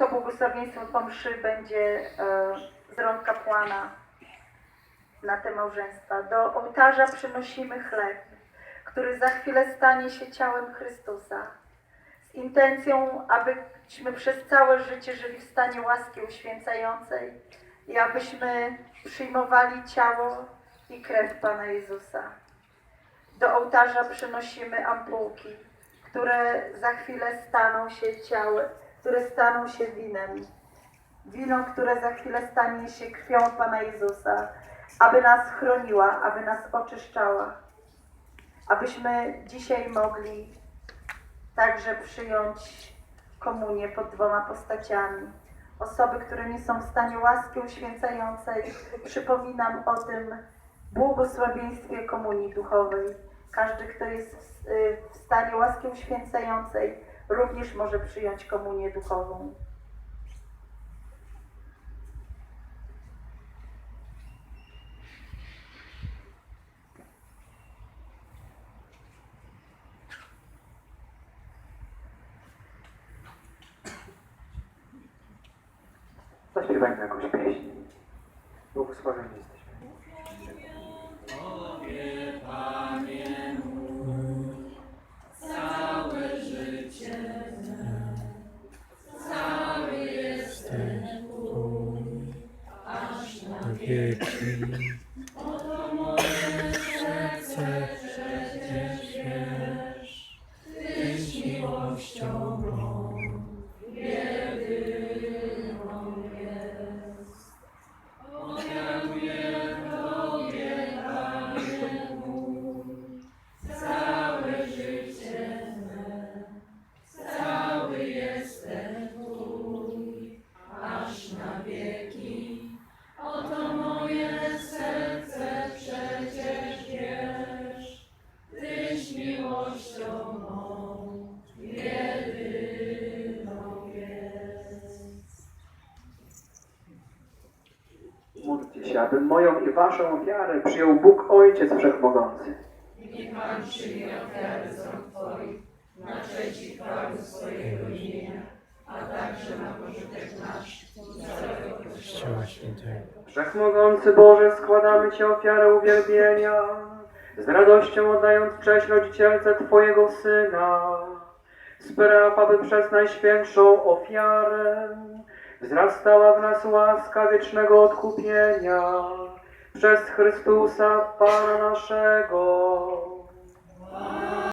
to błogosławieństwo po mszy będzie e, z rąk kapłana na te małżeństwa. Do ołtarza przynosimy chleb, który za chwilę stanie się ciałem Chrystusa. Z intencją, abyśmy przez całe życie żyli w stanie łaski uświęcającej i abyśmy przyjmowali ciało i krew Pana Jezusa. Do ołtarza przynosimy ampułki, które za chwilę staną się ciałem, które staną się winem. Wino, które za chwilę stanie się krwią Pana Jezusa, aby nas chroniła, aby nas oczyszczała, abyśmy dzisiaj mogli także przyjąć komunię pod dwoma postaciami. Osoby, które nie są w stanie łaski uświęcającej, przypominam o tym błogosławieństwie komunii duchowej. Każdy, kto jest w, y, w stanie łaski uświęcającej, również może przyjąć komunię duchową. Zaśpiewajmy jakąś pieśń. Błogosławieni jesteśmy. na wieki. Serce przecież wiesz, Tyś miłością mą Módlcie się, aby moją i waszą ofiarę przyjął Bóg Ojciec Wszechmogący. Niech Pan przyjmie ofiary z rąk Twoich na cześć i chwałę swojego imienia, a także na pożytek nasz całego Kościoła Świętego. Wszechmogący Boże, składamy Ci ofiarę uwielbienia, z radością oddając cześć rodzicielce Twojego Syna. Spraw, aby przez najświętszą ofiarę wzrastała w nas łaska wiecznego odkupienia przez Chrystusa Pana naszego.